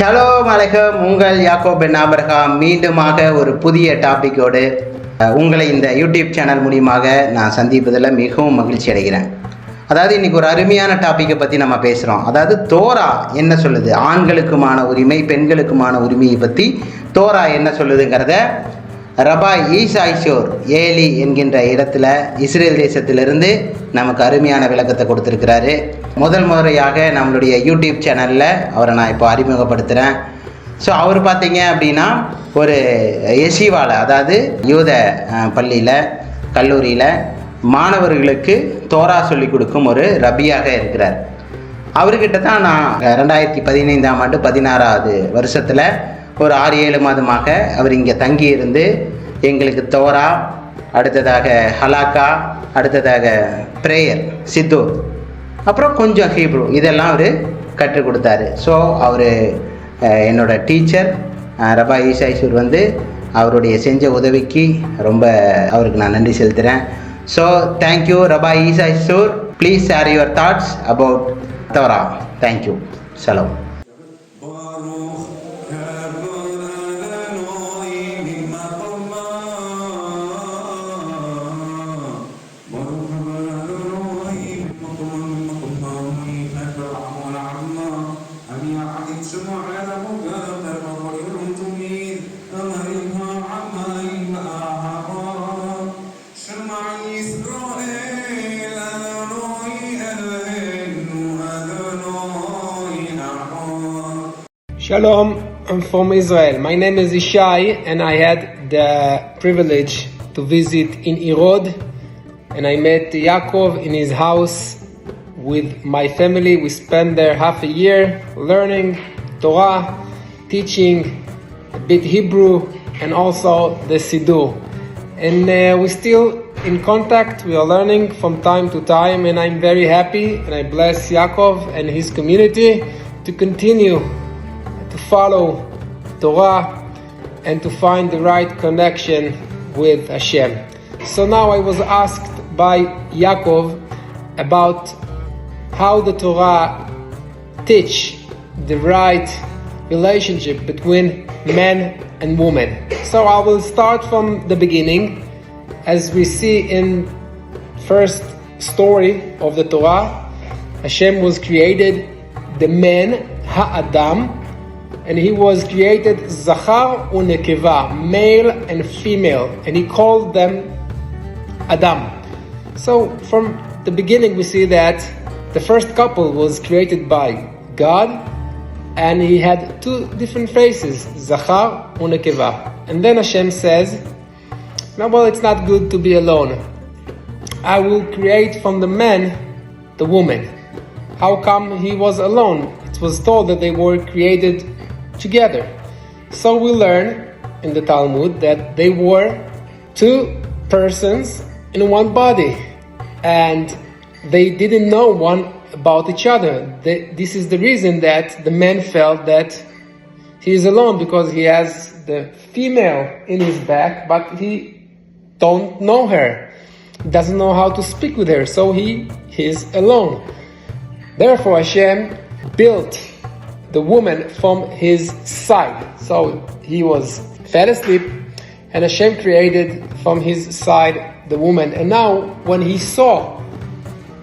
Hello அலைகம் உங்கள் யாக்கோ pen Abraham மீண்டுமாக ஒரு புதிய டாப்பிக்கோடு உங்களை இந்த யூடியூப் சேனல் மூலியமாக நான் சந்திப்பதில் மிகவும் மகிழ்ச்சி அடைகிறேன். அதாவது இன்றைக்கி ஒரு அருமையான டாப்பிக்கை பற்றி நம்ம பேசுகிறோம் அதாவது தோரா என்ன சொல்லுது? ஆண்களுக்குமான உரிமை பெண்களுக்குமான உரிமையை பற்றி தோரா என்ன சொல்லுதுங்கிறத ரபா ஈசாய்ஷோர் ஏலி என்கின்ற இடத்துல இஸ்ரேல் தேசத்திலிருந்து நமக்கு அருமையான விளக்கத்தை கொடுத்துருக்கிறாரு. முதல் முறையாக நம்மளுடைய யூடியூப் சேனலில் அவரை நான் இப்போ அறிமுகப்படுத்துகிறேன் ஸோ அவர் பார்த்தீங்க அப்படின்னா ஒரு எசிவால அதாவது யூத பள்ளியில் கல்லூரியில் மாணவர்களுக்கு தோரா சொல்லிக் கொடுக்கும் ஒரு ரபியாக இருக்கிறார். அவர்கிட்ட தான் நான் ரெண்டாயிரத்தி பதினைந்தாம் ஆண்டு பதினாறாவது வருஷத்தில் ஒரு ஆறு ஏழு மாதமாக அவர் இங்கே தங்கி இருந்து எங்களுக்கு தோரா அடுத்ததாக ஹலாக்கா அடுத்ததாக ப்ரேயர் சித்து அப்புறம் கொஞ்சம் ஹீப்ரு. இதெல்லாம் அவர் கற்றுக் கொடுத்தாரு. ஸோ அவர் என்னோட டீச்சர் ரபா ஈசாய்சூர் வந்து அவருடைய செஞ்ச உதவிக்கு ரொம்ப அவருக்கு நான் நன்றி செலுத்துகிறேன் so thank you Rafah ஈசாய்சூர் please share your thoughts about தவரா thank you சலோ Shalom, I'm from Israel. My name is Ishai, and I had the privilege to visit in Erod, and I met Yaakov in his house with my family. We spent there half a year learning Torah, teaching a bit Hebrew, and also the Siddur. And uh, we're still in contact. We are learning from time to time, and I'm very happy. And I bless Yaakov and his community to continue follow Torah and to find the right connection with Hashem. So now I was asked by Yaakov about how the Torah teach the right relationship between men and women. So I will start from the beginning as we see in first story of the Torah Hashem was created the man Ha'adam and he was created Zachar unekeva, male and female, and he called them Adam. So from the beginning we see that the first couple was created by God and he had two different faces, Zachar unekeva. And then Hashem says, now well it's not good to be alone. I will create from the man the woman. How come he was alone? It was told that they were created together. So we learn in the Talmud that they were two persons in one body and they didn't know one about each other. This is the reason that the man felt that he is alone because he has the female in his back but he don't know her doesn't know how to speak with her so he is alone therefore hashem built the woman from his side. So he was fell asleep and hashem created from his side the woman. And now when he saw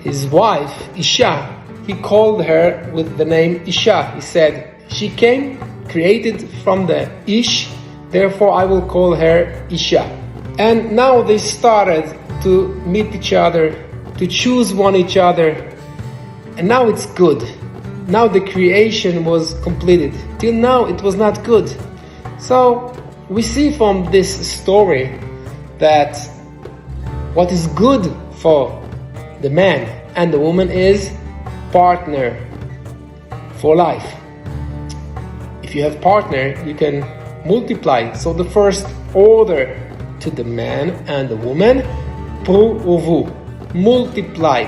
his wife isha he called her with the name isha. He said she came created from the ish therefore i will call her isha. And now they started to meet each other, to choose one each other, and now it's good. Now the creation was completed. Till now it was not good. So we see from this story that what is good for the man and the woman is partner for life. If you have partner, you can multiply. So the first order to the man and the woman, pru uvu, multiply,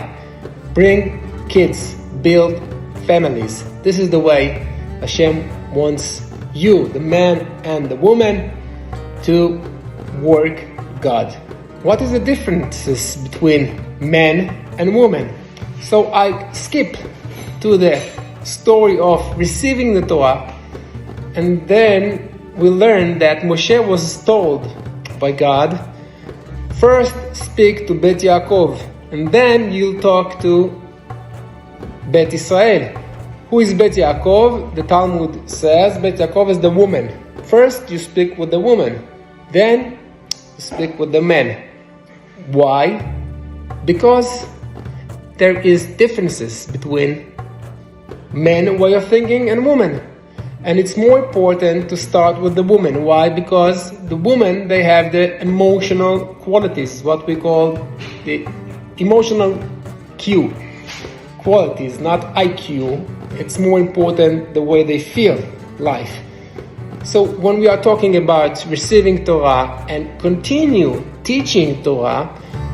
bring kids, build families. This is the way Hashem wants you, the man and the woman, to work God. What is the differences between men and women? So I skip to the story of receiving the Torah and then we learn that Moshe was told by God, first speak to Bet Yaakov, and then you'll talk to Bet Israel. Who is Bet Yaakov? The Talmud says Bet Yaakov is the woman. First you speak with the woman, then you speak with the man. Why? Because there is differences between men way of thinking and women and it's more important to start with the woman why because the woman they have the emotional qualities what we call the emotional q qualities not iq it's more important the way they feel life so when we are talking about receiving torah and continue teaching torah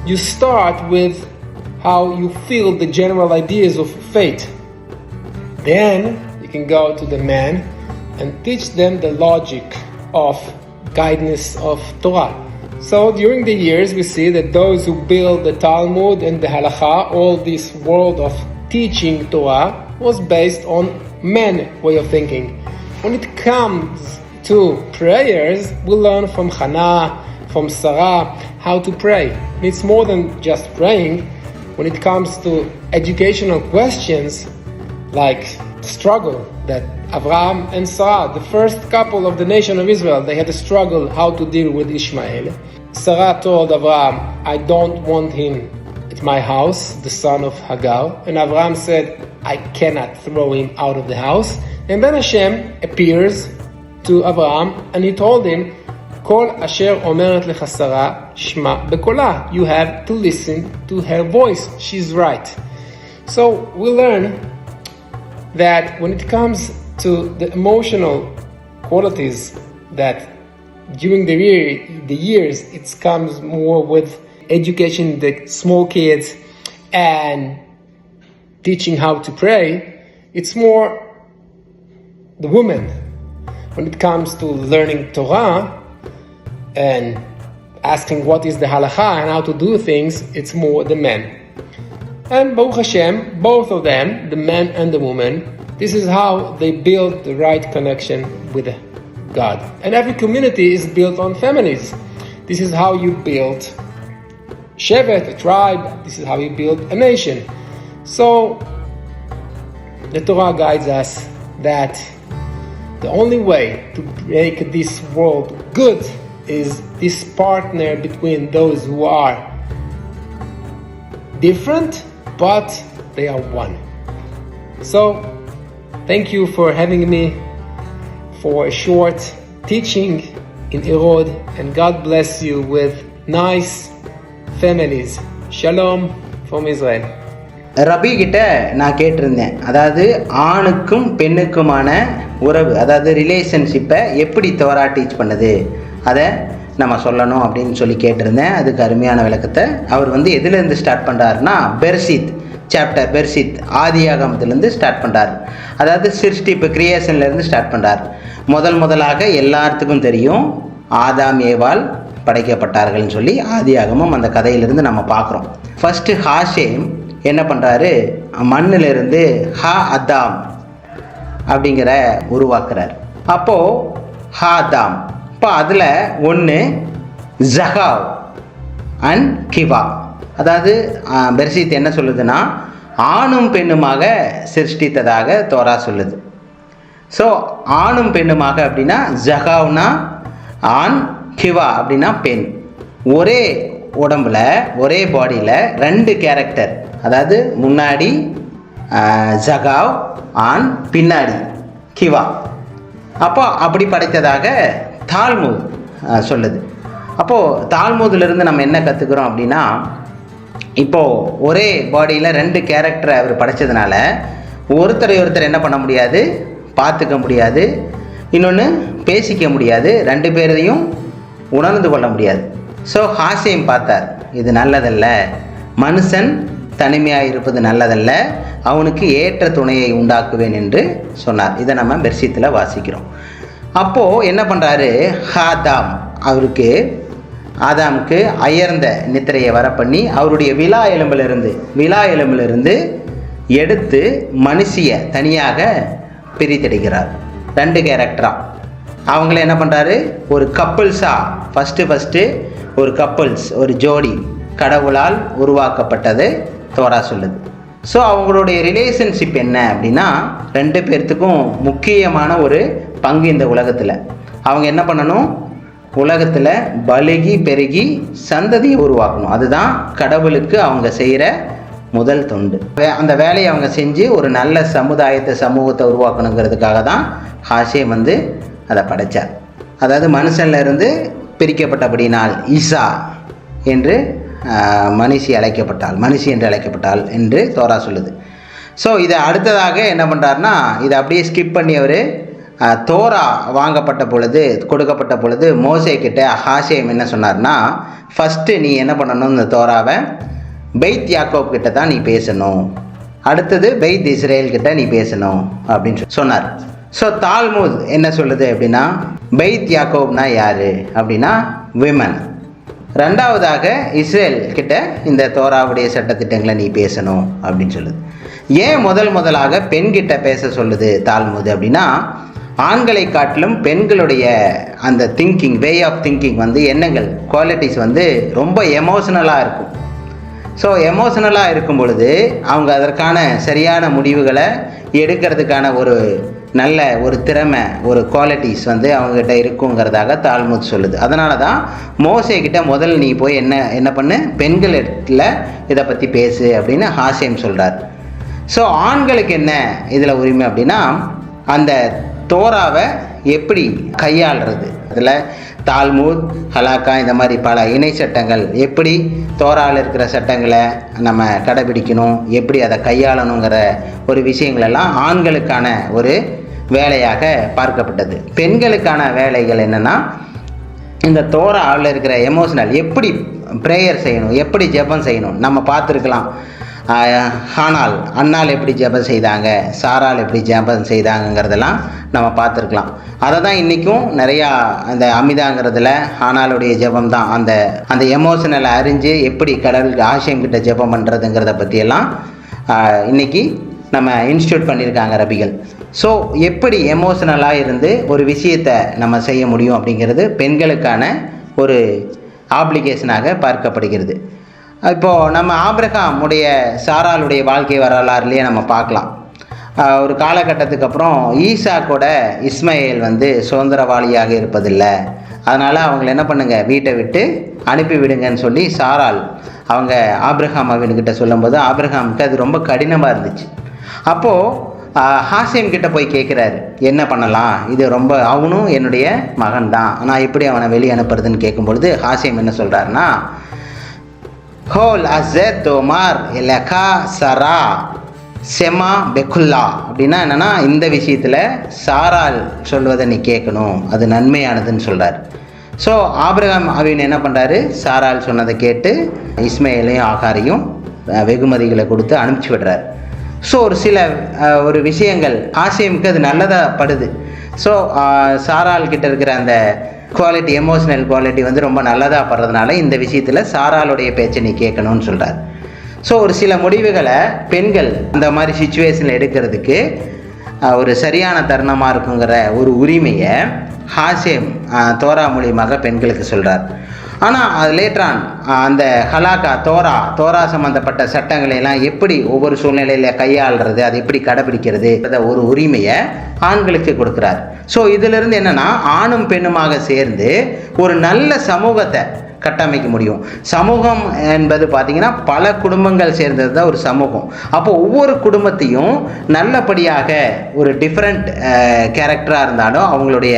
you start with how you feel the general ideas of faith then you can go to the man and teach them the logic of guidance of Torah. So during the years, we see that those who build the Talmud and the Halacha, all this world of teaching Torah, was based on men way of thinking. When it comes to prayers, we learn from Hannah, from Sarah, how to pray. It's more than just praying. When it comes to educational questions, like struggle that Abraham and Sarah, the first couple of the nation of Israel, they had a struggle how to deal with Ishmael. Sarah told Abraham, I don't want him my house, the son of Hagar. And Abraham said, I cannot throw him out of the house. And then Hashem appears to Abraham and he told him, כל אשר אומרת לך שרה, שמע בקולה. You have to listen to her voice. She's right. So we learn that when it comes to the emotional qualities that during the year the years it comes more with education the small kids and teaching how to pray it's more the woman when it comes to learning torah and asking what is the halacha and how to do things it's more the men and Baruch Hashem, both of them, the man and the woman, this is how they build the right connection with God. And every community is built on families. This is how you build Shevet, a tribe. This is how you build a nation. So the Torah guides us that the only way to make this world good is this partner between those who are different but they are one. So, thank you for having me for a short teaching in Erod, and God bless you with nice families. Shalom from Israel. Rabbi கிட்ட நான் கேட்டிருந்தேன். அதாவது ஆணுக்கும் பெண்ணுக்குமான உறவு அதாவது ரிலேஷன்ஷிப்பை எப்படி Torah teach பண்ணுது? அதை நம்ம சொல்லணும் அப்படின்னு சொல்லி கேட்டிருந்தேன். அதுக்கு அருமையான விளக்கத்தை அவர் வந்து எதுலேருந்து ஸ்டார்ட் பண்ணுறாருன்னா பெர்சித் சாப்டர் பெர்சித் ஆதியாகமத்திலேருந்து ஸ்டார்ட் பண்ணுறார் அதாவது சிருஷ்டி இப்போ கிரியேஷன்லேருந்து ஸ்டார்ட் பண்ணுறார் முதல் முதலாக எல்லாத்துக்கும் தெரியும் ஆதாம் ஏவால் படைக்கப்பட்டார்கள்னு சொல்லி ஆதியாகமும் அந்த கதையிலிருந்து நம்ம பார்க்குறோம். ஃபஸ்ட்டு ஹாஷேம் என்ன பண்ணுறாரு மண்ணிலிருந்து ஹா அதாம் அப்படிங்கிற உருவாக்குறார். அப்போது ஹாதாம் இப்போ அதில் ஒன்று ஜஹாவ் அண்ட் கிவா. அதாவது பெர்சித் என்ன சொல்லுதுன்னா ஆணும் பெண்ணுமாக சிருஷ்டித்ததாக தோரா சொல்லுது. ஸோ ஆணும் பெண்ணுமாக அப்படின்னா ஜஹாவ்னா ஆண் கிவா அப்படின்னா பெண். ஒரே உடம்புல ஒரே பாடியில் ரெண்டு கேரக்டர் அதாவது முன்னாடி ஜகாவ் ஆண் பின்னாடி கிவா. அப்போ அப்படி படைத்ததாக தால்மூத் சொல்லுது. அப்போது தால்மூதிலிருந்து நம்ம என்ன கற்றுக்குறோம் அப்படின்னா இப்போது ஒரே பாடியில் ரெண்டு கேரக்டரை அவர் படைச்சதுனால ஒருத்தரை ஒருத்தர் என்ன பண்ண முடியாது? பார்த்துக்க முடியாது. இன்னொன்று பேசிக்க முடியாது. ரெண்டு பேரையும் உணர்ந்து கொள்ள முடியாது. ஸோ ஹாசியம் பார்த்தார் இது நல்லதல்ல. மனுஷன் தனிமையாக இருப்பது நல்லதல்ல. அவனுக்கு ஏற்ற துணையை உண்டாக்குவேன் என்று சொன்னார். இதை நம்ம பெர்சித்தில் வாசிக்கிறோம். அப்போது என்ன பண்ணுறாரு ஹாதாம் அவருக்கு ஆதாமுக்கு அயர்ந்த நித்திரையை வர பண்ணி அவருடைய விழா எலும்பிலிருந்து விழா எலும்பிலிருந்து எடுத்து மனுஷிய தனியாக பிரித்தெடுக்கிறார். ரெண்டு கேரக்டராக அவங்கள என்ன பண்ணுறாரு ஒரு கப்புள்ஸாக ஃபஸ்ட்டு ஃபஸ்ட்டு ஒரு கப்புள்ஸ் ஒரு ஜோடி கடவுளால் உருவாக்கப்பட்டது தோரா சொல்லுது. ஸோ அவங்களுடைய ரிலேஷன்ஷிப் என்ன அப்படின்னா ரெண்டு பேர்த்துக்கும் முக்கியமான ஒரு பங்கு இந்த உலகத்தில். அவங்க என்ன பண்ணணும்? உலகத்தில் பலுகி பெருகி சந்ததியை உருவாக்கணும். அதுதான் கடவுளுக்கு அவங்க செய்கிற முதல் தொண்டு. வே- அந்த வேலையை அவங்க செஞ்சு ஒரு நல்ல சமுதாயத்தை சமூகத்தை உருவாக்கணுங்கிறதுக்காக தான் ஹாஷேம் வந்து அதை படைச்சார் அதாவது மனுஷன்ல இருந்து பிரிக்கப்பட்டபடினால் ஈசா என்று மனுஷி அழைக்கப்பட்டால் மனுஷி என்று அழைக்கப்பட்டால் என்று தோரா சொல்லுது. ஸோ இதை அடுத்ததாக என்ன பண்ணுறாருனா இதை அப்படியே ஸ்கிப் பண்ணி அவர் தோரா வாங்கப்பட்ட பொழுது கொடுக்கப்பட்ட பொழுது மோசே ஹாசியம் என்ன சொன்னார்னா ஃபஸ்ட்டு நீ என்ன பண்ணணும் இந்த தோராவை? பெய்த் யாக்கோப் கிட்ட தான் நீ பேசணும். அடுத்தது பெய்த் இஸ்ரேல் கிட்ட நீ பேசணும். அப்படின்னு சொல்லி சொன்னார். ஸோ தால்மூத் என்ன சொல்லுது அப்படின்னா பெய்த் யாக்கோப்னா யார்? அப்படின்னா விமன் ரெண்டாவதாக இஸ்ரேல் கிட்ட இந்த தோராவுடைய சட்டத்திட்டங்களை நீ பேசணும் அப்படின்னு சொல்லுது. ஏன் முதல் முதலாக பெண்கிட்ட பேச சொல்லுது தால்முது அப்படின்னா ஆண்களை காட்டிலும் பெண்களுடைய அந்த திங்கிங் வே ஆஃப் திங்கிங் வந்து எண்ணங்கள் குவாலிட்டிஸ் வந்து ரொம்ப எமோஷனலாக இருக்கும். ஸோ எமோஷ்னலாக இருக்கும் பொழுது அவங்க அதற்கான சரியான முடிவுகளை எடுக்கிறதுக்கான ஒரு நல்ல ஒரு திறமை ஒரு குவாலிட்டிஸ் வந்து அவங்ககிட்ட இருக்குங்கிறதாக தாழ்மூத் சொல்லுது. அதனால தான் மோசே முதல் முதல்ல நீ போய் என்ன என்ன பண்ணு? பெண்கள் இடத்துல இதை பற்றி பேசு அப்படின்னு ஹாசியம் சொல்கிறார் ஸோ ஆண்களுக்கு என்ன இதில் உரிமை அப்படின்னா அந்த தோராவை எப்படி கையாளுறது? அதில் தால்மூத் ஹலாக்கா இந்த மாதிரி பல இணை சட்டங்கள் எப்படி தோராவில் இருக்கிற சட்டங்களை நம்ம கடைபிடிக்கணும்? எப்படி அதை கையாளணுங்கிற ஒரு விஷயங்களெல்லாம் ஆண்களுக்கான ஒரு வேலையாக பார்க்கப்பட்டது. பெண்களுக்கான வேலைகள் என்னென்னா இந்த தோராவில் இருக்கிற எமோஷனல் எப்படி ப்ரேயர் செய்யணும் எப்படி ஜெபம் செய்யணும் நம்ம பார்த்துருக்கலாம். ஆனால் அண்ணால் எப்படி ஜெபம் செய்தாங்க சாரால் எப்படி ஜெபம் செய்தாங்கங்கிறதெல்லாம் நம்ம பார்த்துருக்கலாம். அதை தான் இன்றைக்கும் நிறையா அந்த அமிதாங்கிறதுல ஆனாலுடைய ஜெபம் தான் அந்த அந்த எமோஷனலை அறிஞ்சு எப்படி கடவுளுக்கு ஆசியம் கிட்ட ஜெபம் பண்ணுறதுங்கிறத பற்றியெல்லாம் இன்றைக்கி இன்னைக்கு நம்ம இன்ஸ்டியூட் பண்ணியிருக்காங்க ரபிகள். ஸோ எப்படி எமோஷனலாக இருந்து ஒரு விஷயத்தை நம்ம செய்ய முடியும் அப்படிங்கிறது பெண்களுக்கான ஒரு ஆப்ளிகேஷனாக பார்க்கப்படுகிறது. இப்போது நம்ம ஆப்ரகாம் உடைய சாராளுடைய வாழ்க்கை வரலாறுலேயே நம்ம பார்க்கலாம். ஒரு காலகட்டத்துக்கு அப்புறம் ஈசா கூட இஸ்மாயில் வந்து சுதந்திரவாளியாக இருப்பதில்லை. அதனால் அவங்கள என்ன பண்ணுங்க? வீட்டை விட்டு அனுப்பி விடுங்கன்னு சொல்லி சாரால் அவங்க ஆப்ரஹாம் அவன்கிட்ட சொல்லும்போது ஆப்ரஹாமுக்கு அது ரொம்ப கடினமாக இருந்துச்சு. அப்போது ஹாசியம் கிட்ட போய் கேட்குறாரு என்ன பண்ணலாம்? இது ரொம்ப அவனும் என்னுடைய மகன் தான் நான் எப்படி அவனை வெளியே அனுப்புறதுன்னு கேட்கும்பொழுது ஹாசியம் என்ன சொல்கிறாருன்னா ஹோல் அசே தோமார் லெகா சரா செமா பெக்குல்லா அப்படின்னா என்னென்னா இந்த விஷயத்தில் சாரால் சொல்வதை நீ கேட்கணும் அது நன்மையானதுன்னு சொல்கிறார் ஸோ ஆபிரகாம் அவின் என்ன பண்ணுறாரு சாரால் சொன்னதை கேட்டு இஸ்மையிலையும் ஆகாரையும் வெகுமதிகளை கொடுத்து அனுப்பிச்சி விடுறாரு. ஸோ ஒரு சில ஒரு விஷயங்கள். ஆசியமுக்கு அது நல்லதாக படுது ஸோ சாரால் கிட்ட இருக்கிற அந்த குவாலிட்டி எமோஷனல் குவாலிட்டி வந்து ரொம்ப நல்லதாக படுறதுனால இந்த விஷயத்தில் சாராளுடைய பேச்சை நீ கேட்கணும்னு சொல்கிறார் ஸோ ஒரு சில முடிவுகளை பெண்கள் அந்த மாதிரி சுச்சுவேஷனில் எடுக்கிறதுக்கு ஒரு சரியான தருணமாக இருக்குங்கிற ஒரு உரிமையை ஹாசிம் தோரா மூலியமாக பெண்களுக்கு சொல்கிறார் ஆனால் அது லேட்ரான் அந்த ஹலாக்கா தோரா தோரா சம்மந்தப்பட்ட சட்டங்களை எல்லாம் எப்படி ஒவ்வொரு சூழ்நிலையில் கையாளுறது அதை எப்படி கடைபிடிக்கிறது ஒரு உரிமையை ஆண்களுக்கு கொடுக்குறார். ஸோ இதிலிருந்து என்னென்னா ஆணும் பெண்ணுமாக சேர்ந்து ஒரு நல்ல சமூகத்தை கட்டமைக்க முடியும். சமூகம் என்பது பார்த்திங்கன்னா பல குடும்பங்கள் சேர்ந்தது தான் ஒரு சமூகம். அப்போ ஒவ்வொரு குடும்பத்தையும் நல்லபடியாக ஒரு டிஃப்ரெண்ட் கேரக்டராக இருந்தாலும் அவங்களுடைய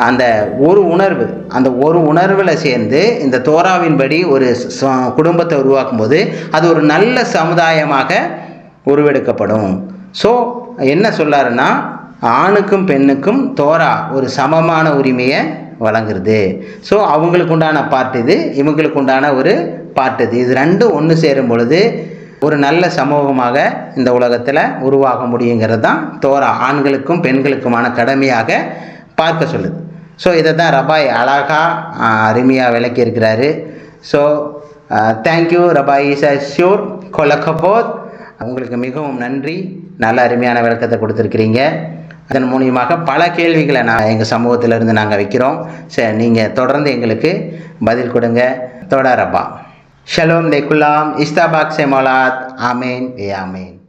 அந்த ஒரு உணர்வு அந்த ஒரு உணர்வில் சேர்ந்து இந்த தோராவின்படி ஒரு ச- குடும்பத்தை உருவாக்கும் போது அது ஒரு நல்ல சமுதாயமாக உருவெடுக்கப்படும். ஸோ என்ன சொல்லாருன்னா ஆணுக்கும் பெண்ணுக்கும் தோரா ஒரு சமமான உரிமையை வழங்குறது. ஸோ அவங்களுக்கு உண்டான பார்ட் இது இவங்களுக்கு உண்டான ஒரு பார்ட் இது. இது ரெண்டும் ஒன்று சேரும் பொழுது ஒரு நல்ல சமூகமாக இந்த உலகத்தில் உருவாக முடியுங்கிறது தான் தோரா. ஆண்களுக்கும் பெண்களுக்குமான கடமையாக பார்க்க சொல்லுது. ஸோ இதை தான் ரபாய் அழகா அருமையாக விளக்கி இருக்கிறாரு so thank you rabbi is a sure கொலக்கப்போத் உங்களுக்கு மிகவும் நன்றி. நல்ல அருமையான விளக்கத்தை கொடுத்துருக்கிறீங்க. அதன் மூலியமாக பல கேள்விகளை நான் எங்கள் சமூகத்திலிருந்து நாங்கள் வைக்கிறோம். சரி நீங்கள் தொடர்ந்து எங்களுக்கு பதில் கொடுங்க. தொடரப்பா. ஷலோம் தேக்குலாம் இஸ்தாபாக் செமோலாத் ஆமேன். ஏ ஆமேன்.